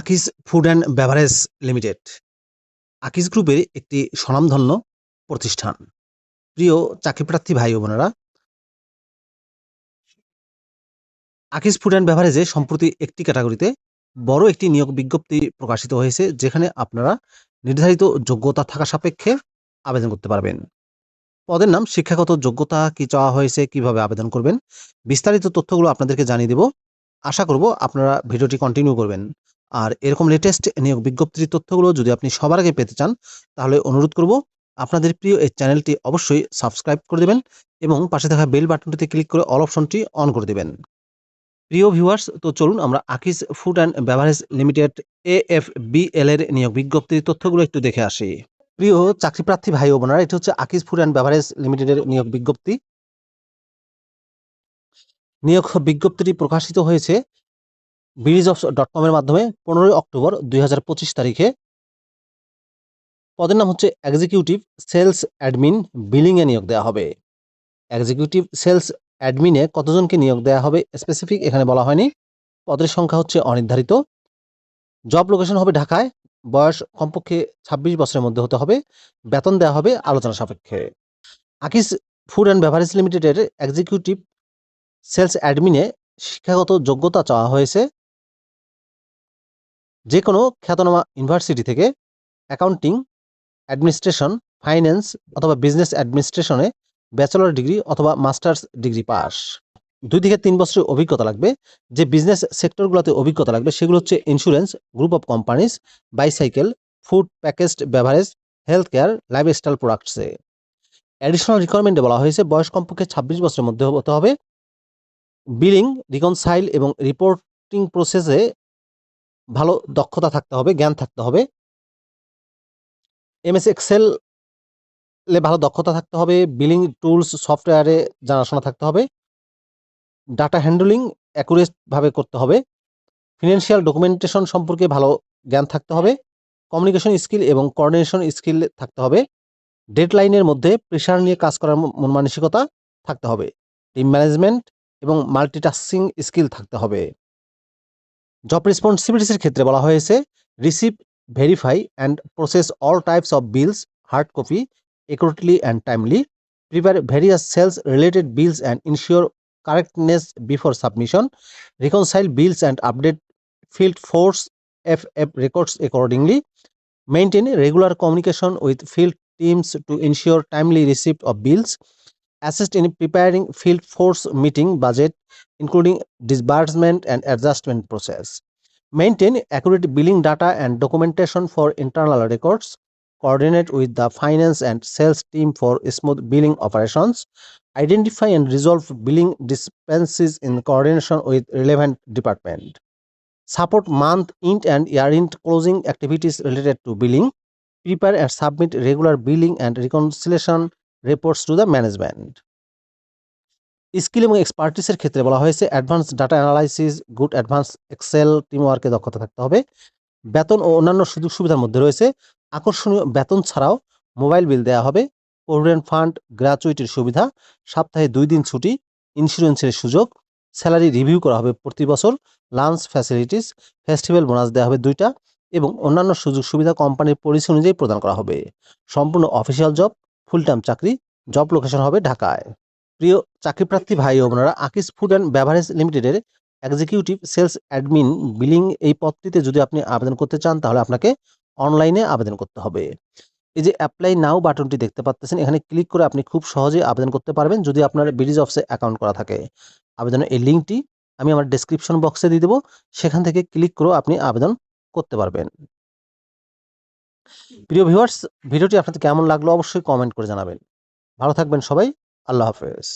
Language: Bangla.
Akij food and beverage limited. Akij গ্রুপের একটি স্বনামধন্য প্রতিষ্ঠান। প্রিয় চাকরিপ্রার্থী ভাই বোনেরা আকিজ ফুড অ্যান্ড বেভারেজে সম্প্রতি একটি ক্যাটাগরিতে বড় একটি নিয়োগ বিজ্ঞপ্তি প্রকাশিত হয়েছে, যেখানে আপনারা নির্ধারিত যোগ্যতা থাকা সাপেক্ষে আবেদন করতে পারবেন। পদের নাম, শিক্ষাগত যোগ্যতা, কি চাওয়া হয়েছে, কীভাবে আবেদন করবেন, বিস্তারিত তথ্যগুলো আপনাদেরকে জানিয়ে দেব। আশা করব আপনারা ভিডিওটি কন্টিনিউ করবেন। আর এরকম লেটেস্ট নিয়োগ বিজ্ঞপ্তির তথ্যগুলো যদি আপনি সবার আগে পেতে চান, তাহলে অনুরোধ করব আপনাদের প্রিয় এই চ্যানেলটি অবশ্যই সাবস্ক্রাইব করে দেবেন এবং পাশে থাকা বেল বাটনটিতে ক্লিক করে অল অপশনটি অন করে দেবেন। প্রিয় ভিউয়ার্স তো চলুন আমরা Akij food and beverage limited A F BL এর নিয়োগ বিজ্ঞপ্তির তথ্যগুলো একটু দেখে আসি। প্রিয় চাকরিপ্রার্থী ভাই ও বোনেরা, এটি হচ্ছে আকিজ ফুড অ্যান্ড বেভারেজ লিমিটেডের নিয়োগ বিজ্ঞপ্তি। নিয়োগ বিজ্ঞপ্তিটি প্রকাশিত হয়েছে ব্রিজ অফ ডট কমের মাধ্যমে পনেরোই অক্টোবর দুই হাজার পঁচিশ তারিখে। পদের নাম হচ্ছে এক্সিকিউটিভ সেলস অ্যাডমিন বিলিংয়ে নিয়োগ দেওয়া হবে। এক্সিকিউটিভ সেলস অ্যাডমিনে কতজনকে নিয়োগ দেওয়া হবে স্পেসিফিক এখানে বলা হয়নি। পদের সংখ্যা হচ্ছে অনির্ধারিত। জব লোকেশন হবে ঢাকায়। বয়স কমপক্ষে ছাব্বিশ বছরের মধ্যে হতে হবে। বেতন দেওয়া হবে আলোচনা সাপেক্ষে। আকিস ফুড অ্যান্ড বেভারেজ লিমিটেডের এক্সিকিউটিভ সেলস অ্যাডমিনে শিক্ষাগত যোগ্যতা চাওয়া হয়েছে। যে কোনো খ্যাতনামা ইউনিভার্সিটি থেকে অ্যাকাউন্টিং, অ্যাডমিনিস্ট্রেশন, ফাইন্যান্স অথবা বিজনেস অ্যাডমিনিস্ট্রেশনে ব্যাচেলর ডিগ্রি অথবা মাস্টার্স ডিগ্রি পাস। দুই থেকে তিন বছরের অভিজ্ঞতা লাগবে। যে বিজনেস সেক্টরগুলোতে অভিজ্ঞতা লাগবে সেগুলো হচ্ছে insurance group of companies bicycle food packaged beverage health care lifestyle প্রোডাক্টসে additional রিকোয়ারমেন্টে বলা হয়েছে বয়স কমপক্ষে ছাব্বিশ বছরের মধ্যে হতে হবে। বিলিং রিকনসাইল এবং রিপোর্টিং প্রসেসে ভালো দক্ষতা থাকতে হবে, জ্ঞান থাকতে হবে। এমএস এক্সেল এ ভালো দক্ষতা থাকতে হবে বিলিং টুলস সফটওয়্যারে জানাশোনা থাকতে হবে। ডাটা হ্যান্ডলিং অ্যাকুরেটভাবে করতে হবে। ফিনান্সিয়াল ডকুমেন্টেশন সম্পর্কে ভালো জ্ঞান থাকতে হবে। কমিউনিকেশন স্কিল এবং কোঅর্ডিনেশন স্কিল থাকতে হবে। ডেডলাইনের মধ্যে প্রেশার নিয়ে কাজ করার মন মানসিকতা থাকতে হবে। টিম ম্যানেজমেন্ট এবং মাল্টিটাস্কিং স্কিল থাকতে হবে। জব রেসপন্সিবিলিটিসের ক্ষেত্রে বলা হয়েছে receive verify and process all types of bills hard copy accurately and timely, prepare various sales related bills and ensure correctness before submission, reconcile bills and update field force FF records accordingly, maintain regular communication with field teams to ensure timely receipt of bills, assist in preparing field force meeting budget including disbursement and adjustment process, maintain accurate billing data and documentation for internal records, coordinate with the finance and sales team for smooth billing operations, identify and resolve billing dispenses in coordination with relevant department, support month end and year end closing activities related to billing, prepare and submit regular billing and reconciliation reports to the management. Skill এবং এক্সপার্টিসের ক্ষেত্রে বলা হয়েছে advance data analysis good advance excel team ওয়ার্কে দক্ষতা থাকতে হবে। বেতন ও অন্যান্য সুযোগ সুবিধার মধ্যে রয়েছে, আকর্ষণীয় বেতন ছাড়াও মোবাইল বিল দেওয়া হবে প্রভিডেন্ট ফান্ড গ্র্যাচুইটির সুবিধা, সপ্তাহে দুই দিন ছুটি ইন্স্যুরেন্সের সুযোগ স্যালারি রিভিউ করা হবে প্রতি বছর লাঞ্চ ফ্যাসিলিটিস ফেস্টিভ্যাল বোনাস দেওয়া হবে দুইটা এবং অন্যান্য সুযোগ সুবিধা কোম্পানির পলিসি অনুযায়ী প্রদান করা হবে। সম্পূর্ণ অফিসিয়াল জব ফুল টাইম চাকরি জব লোকেশন হবে ঢাকায়। প্রিয় চাকরিপ্রার্থী ভাই ও বোনেরা আকিস ফুড অ্যান্ড ব্যাভারেজ লিমিটেডের এক্সিকিউটিভ সেলস অ্যাডমিন বিলিং এই পদটিতে যদি আপনি আবেদন করতে চান, তাহলে আপনাকে অনলাইনে আবেদন করতে হবে। এই যে অ্যাপ্লাই নাও বাটনটি দেখতে পাচ্ছেন এখানে ক্লিক করে আপনি খুব সহজে আবেদন করতে পারবেন যদি আপনার ব্রিজ অফসে অ্যাকাউন্ট করা থাকে। আবেদনের এই লিঙ্কটি আমি আমার ডেসক্রিপশন বক্সে দিয়ে দেবো, সেখান থেকে ক্লিক করেও আপনি আবেদন করতে পারবেন। প্রিয় ভিউয়ার্স ভিডিওটি আপনাদের কেমন লাগল অবশ্যই কমেন্ট করে জানাবেন। ভালো থাকবেন সবাই। আল্লাহ হাফেজ